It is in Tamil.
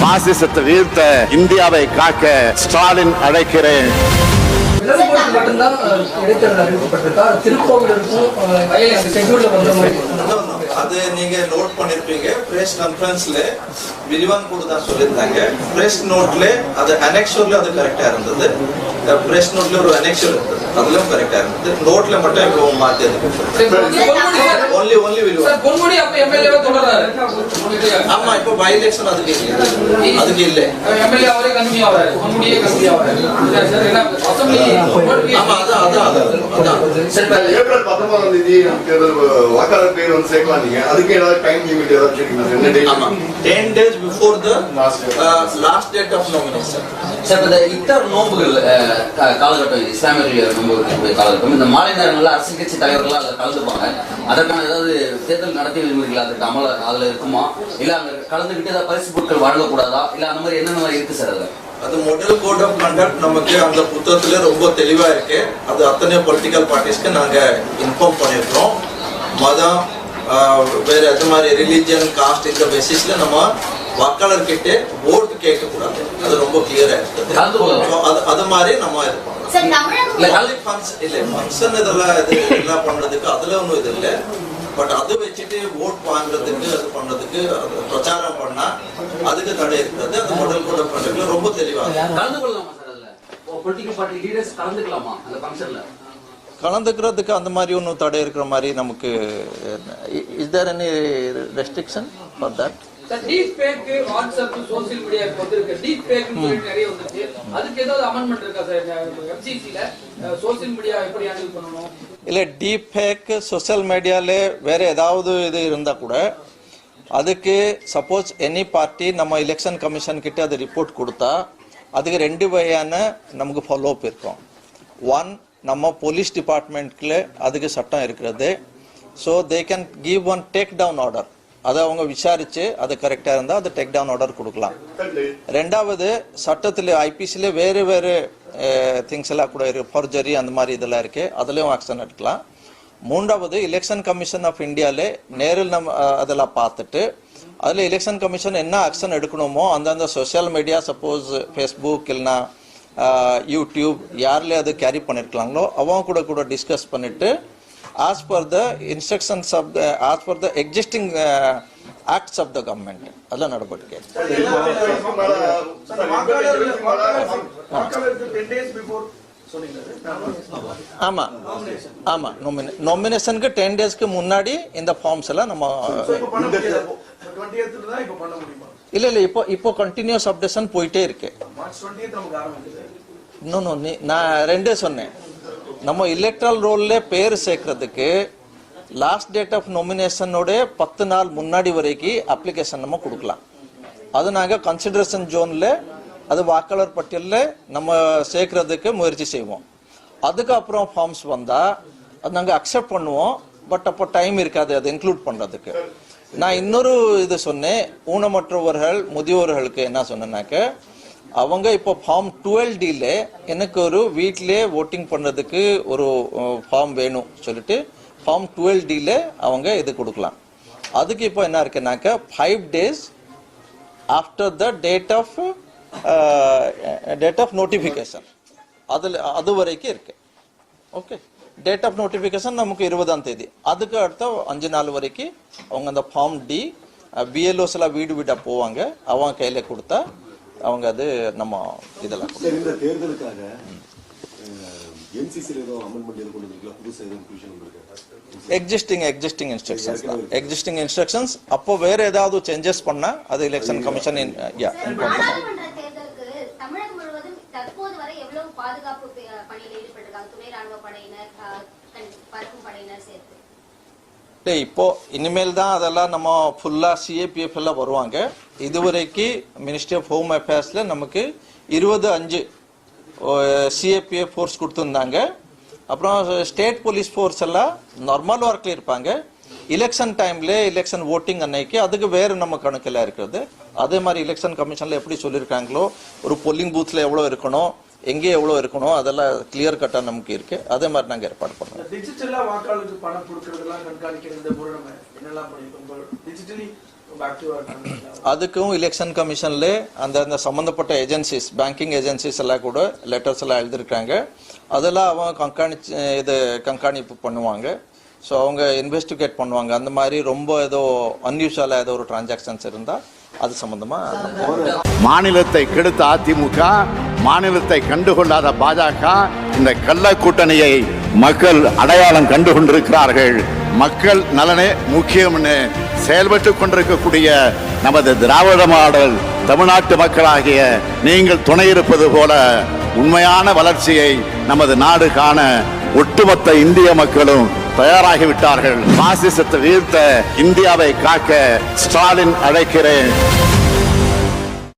பாசிசத்தை வீழ்த்த இந்தியாவை காக்க ஸ்டாலின் அழைக்கிறேன். விலங்குகளுக்கு மட்டும்தான் அஹ், இடைத்தேர்தல் அறிவிக்கப்பட்டிருக்கா? திருக்கோவிலருக்கும் ஷெட்யூல்ல வந்த மாதிரி. அது நீங்க நோட் பண்ணிருப்பீங்க. பிரஸ் கான்ஃபரன்ஸ்ல விரிவான் கூட தான் சொல்லியிருந்தாங்க. பிரஸ் நோட்ல அது அனெக்ஷர்ல அது கரெக்டா இருந்தது. பிரஸ் நோட்ல ஒரு அனெக்ஷர் இருந்தது அதுலயும் கரெக்டா இருந்தது. நோட்ல மட்டும் இப்போ மாத்தி ஒன்லி ஒன்லி விரிவான் சார் பொன்முடி அப்ப எம்எல்ஏ தொடர்றாரு. ஆமா இப்போ பை எலெக்ஷன் அதுக்கு இல்லை. அதுக்கு இல்லை. எம்எல்ஏ அவரே கம்மி ஆவாரு. பொன்முடியே கம்மி ஆவாரு. இல்ல சார் ஏன்னா அசம்பிளி. ஆமா அதான் அதான் அதான் சார், ஏப்ரல் பத்தொன்பதாம் தேதி நமக்கு ஏதாவது வாக்காளர் பேர் வந்து சேர்க்கலாம் நீங்க. அதுக்கு ஏதாவது டைம் லிமிட் ஏதாவது வச்சிருக்கீங்களா? ரெண்டு day? ஆமா. Ten days before the Last day. Last date of nomination sir இந்த இத்தர் கா- காலகட்டம் இது இஸ்லாமிய நோன்பு இருக்கக்கூடிய காலகட்டம். இந்த மாலை நேரங்களில் அரசியல் கட்சி தலைவர்களாக அதில் கலந்துப்பாங்க. அதற்கான ஏதாவது தேர்தல் நடத்தி விரும்புகிறீர்களா அதற்கு அமல அதில் இருக்குமா? இல்லை அங்கே கலந்துக்கிட்டு ஏதாவது பரிசு பொருட்கள் வழங்கக்கூடாதா? இல்லை அந்த மாதிரி என்னென்ன மாதிரி இருக்கு சார் அதில்? அது முதல் கோட் ஆஃப் கண்டக்ட் நமக்கு அந்த புத்தகத்துல ரொம்ப தெளிவா இருக்கு. அது அத்தனை பொலிட்டிக்கல் பார்ட்டிஸ்க்கு நாங்க இன்ஃபார்ம் பண்ணிருக்கோம் மதம் வேற எது மாதிரி ரிலீஜியன் காஸ்ட் இந்த பேசிஸ்ல நம்ம வாக்காளர் கிட்ட ஓட்டு கேட்க கூடாது அது ரொம்ப கிளியரா இருக்குது. அது அது மாதிரி நம்ம இது பண்ணலாம் இல்ல, ஃபங்க்ஷன் இதெல்லாம் இது எல்லாம் பண்றதுக்கு அதுல ஒன்றும் இது இல்லை. பட் அது வச்சுட்டு ஓட் வாங்குறதுக்கு அது பண்றதுக்கு அது பிரச்சாரம் பண்ணா அதுக்கு தடை இருக்கிறது அந்த மாடல் கோட் கண்டக்ட்ல ரொம்ப தெளிவா இருக்கு. கலந்து கொள்ளலாமா சார் அதில்? பொலிட்டிக்கல் பார்ட்டி லீடர்ஸ் கலந்துக்கலாமா அந்த ஃபங்க்ஷனில் கலந்துக்கிறதுக்கு அந்த மாதிரி ஒன்றும் தடை இருக்கிற மாதிரி நமக்கு is there any restriction for that deep WhatsApp social media இப்போ வந்திருக்கு. டீப் நிறைய வந்துருச்சு. அதுக்கு ஏதாவது அமெண்ட்மெண்ட் இருக்கா சார்? சோசியல் மீடியா எப்படி ஹேண்டில் பண்ணணும்? இல்லை டீப் ஃபேக் சோஷியல் மீடியால வேற ஏதாவது இது இருந்தால் கூட அதுக்கு சப்போஸ் எனி பார்ட்டி நம்ம எலெக்ஷன் கமிஷன் கிட்ட அது ரிப்போர்ட் கொடுத்தா அதுக்கு ரெண்டு வகையான நமக்கு ஃபாலோ அப் இருக்கும். ஒன் நம்ம போலீஸ் டிபார்ட்மெண்ட்ல அதுக்கு சட்டம் இருக்கிறது. So they can give one take down order அதை அவங்க விசாரிச்சு அது கரெக்டாக இருந்தால் அது டேக் டவுன் ஆர்டர் கொடுக்கலாம். ரெண்டாவது சட்டத்தில் ஐபிசியில் வேறு வேறு திங்ஸ் எல்லாம் கூட இருக்கு. ஃபர்ஜரி அந்த மாதிரி இதெல்லாம் இருக்கு. அதுலயும் ஆக்ஷன் எடுக்கலாம். மூன்றாவது எலெக்ஷன் கமிஷன் ஆஃப் இந்தியாவில் நேரில் நம்ம அதெல்லாம் பார்த்துட்டு அதில் எலெக்ஷன் கமிஷன் என்ன ஆக்ஷன் எடுக்கணுமோ அந்தந்த சோஷியல் மீடியா சப்போஸ் ஃபேஸ்புக் இல்லைனா யூடியூப் யாரில் அது கேரி பண்ணியிருக்கலாங்களோ அவங்க கூட கூட டிஸ்கஸ் பண்ணிட்டு ஆக்ட்ஸ் ஆஃப் த கவர்மெண்ட் அதெல்லாம் நடவடிக்கை இதுக்கு மேல, சார், இதுக்கு மேல வாக்காளருக்கு டென் டேஸ் பிஃபோர் சொன்னீங்க ஆமா ஆமா நாமினேஷனுக்கு டென் டேஸ்க்கு முன்னாடி இந்த ஃபார்ம்ஸ் எல்லாம் நம்ம இல்ல இல்ல இப்போ இப்போ கண்டினியூஸ் அப்டேஷன் போயிட்டே இருக்கு இன்னொன்னு நான் ரெண்டே சொன்னேன் நம்ம எலக்ட்ரல் ரோல்ல பேர் சேர்க்கறதுக்கு லாஸ்ட் டேட் ஆஃப் நாமினேஷனோட பத்து நாள் முன்னாடி வரைக்கும் அப்ளிகேஷன் நம்ம கொடுக்கலாம். அது நாங்கள் கன்சிடரேஷன் ஜோன்ல அது வாக்காளர் பட்டியலில் நம்ம சேர்க்கறதுக்கு முயற்சி செய்வோம். அதுக்கப்புறம் ஃபார்ம்ஸ் வந்தா அது நாங்கள் அக்செப்ட் பண்ணுவோம் பட் அப்போ டைம் இருக்காது அதை இன்க்ளூட் பண்றதுக்கு. நான் இன்னொரு இது சொன்னேன் ஊனமற்றவர்கள் முதியோர்களுக்கு என்ன சொன்னேன்னாக்க அவங்க இப்போ ஃபார்ம் டுவெல் டில எனக்கு ஒரு வீட்டிலே ஓட்டிங் பண்ணுறதுக்கு ஒரு ஃபார்ம் வேணும் சொல்லிட்டு ஃபார்ம் டுவெல் டில அவங்க இது கொடுக்கலாம். அதுக்கு இப்போ என்ன இருக்குனாக்க five days after the date of date of notification அதில் அது வரைக்கும் இருக்கு. ஓகே டேட் ஆஃப் நோட்டிஃபிகேஷன் நமக்கு இருபதாம் தேதி. அதுக்கு அடுத்த அஞ்சு நாள் வரைக்கும் அவங்க அந்த ஃபார்ம் டி பிஎல்ஓஸ்லாம் வீடு வீடாக போவாங்க. அவங்க கையில் கொடுத்தா அவங்க அது நம்ம இதெல்லாம் இந்த தேர்தலுக்காக எக்ஸிஸ்டிங் எக்ஸிஸ்டிங் இன்ஸ்ட்ரக்ஷன்ஸ் தான். எக்ஸிஸ்டிங் இன்ஸ்ட்ரக்ஷன்ஸ் அப்போ வேற ஏதாவது சேஞ்சஸ் பண்ணா அது எலெக்ஷன் கமிஷன் யா பாதுகாப்பு பணியில் ஈடுபட்டிருக்காங்க? துணை ராணுவ படையினர் பறக்கும் படையினர் சேர்த்து. இப்போ இனிமேல் தான் அதெல்லாம் நம்ம ஃபுல்லாக சிஏபிஎஃப் எல்லாம் வருவாங்க. இதுவரைக்கு மினிஸ்ட்ரி ஆஃப் ஹோம் அஃபேர்ஸில் நமக்கு இருபது அஞ்சு சிஏபிஎஃப் ஃபோர்ஸ் கொடுத்துருந்தாங்க. அப்புறம் ஸ்டேட் போலீஸ் ஃபோர்ஸ் எல்லாம் நார்மல் ஒர்க்கில் இருப்பாங்க. எலெக்ஷன் டைம்ல எலெக்ஷன் ஓட்டிங் அன்னைக்கு அதுக்கு வேறு நம்ம கணக்கில் இருக்கிறது. அதே மாதிரி எலெக்ஷன் கமிஷனில் எப்படி சொல்லியிருக்காங்களோ ஒரு பொல்லிங் பூத்தில் எவ்வளோ இருக்கணும் எங்கே எவ்வளோ இருக்கணும் அதெல்லாம் கிளியர் கட்டாக நமக்கு இருக்கு. அதே மாதிரி நாங்கள் ஏற்பாடு பண்ணுறோம் டிஜிட்டலா வாக்காளருக்கு பணம் கொடுக்கறதெல்லாம் கண்காணிக்கிற இந்த முறை நம்ம என்னெல்லாம் பண்ணிருக்கோம் டிஜிட்டலி பேக் டு அதுக்கும் எலெக்ஷன் கமிஷன்ல அந்த அந்த சம்பந்தப்பட்ட ஏஜென்சிஸ் பேங்கிங் ஏஜென்சிஸ் எல்லாம் கூட லெட்டர்ஸ் எல்லாம் எழுதியிருக்காங்க. அதெல்லாம் அவங்க கண்காணிச்சு இது கண்காணிப்பு பண்ணுவாங்க. ஸோ அவங்க இன்வெஸ்டிகேட் பண்ணுவாங்க. அந்த மாதிரி ரொம்ப ஏதோ அன்யூஷுவலாக ஏதோ ஒரு டிரான்சாக்ஷன்ஸ் இருந்தால் அது சம்பந்தமா? மாநிலத்தை கெடுத்த அதிமுக மாநிலத்தை கண்டுகொள்ளாத பாஜக இந்த கள்ள கூட்டணியை மக்கள் அடையாளம் கண்டு கொண்டிருக்கிறார்கள் மக்கள் நலனே முக்கியம்னு செயல்பட்டு கொண்டிருக்கக்கூடிய நமது திராவிட மாடல் தமிழ்நாட்டு மக்களாகிய நீங்கள் துணை இருப்பது போல உண்மையான வளர்ச்சியை நமது நாடு காண ஒட்டுமொத்த இந்திய மக்களும் தயாராகிவிட்டார்கள். பாசிசத்தை வீழ்த்த இந்தியாவை காக்க ஸ்டாலின் அழைக்கிறேன்.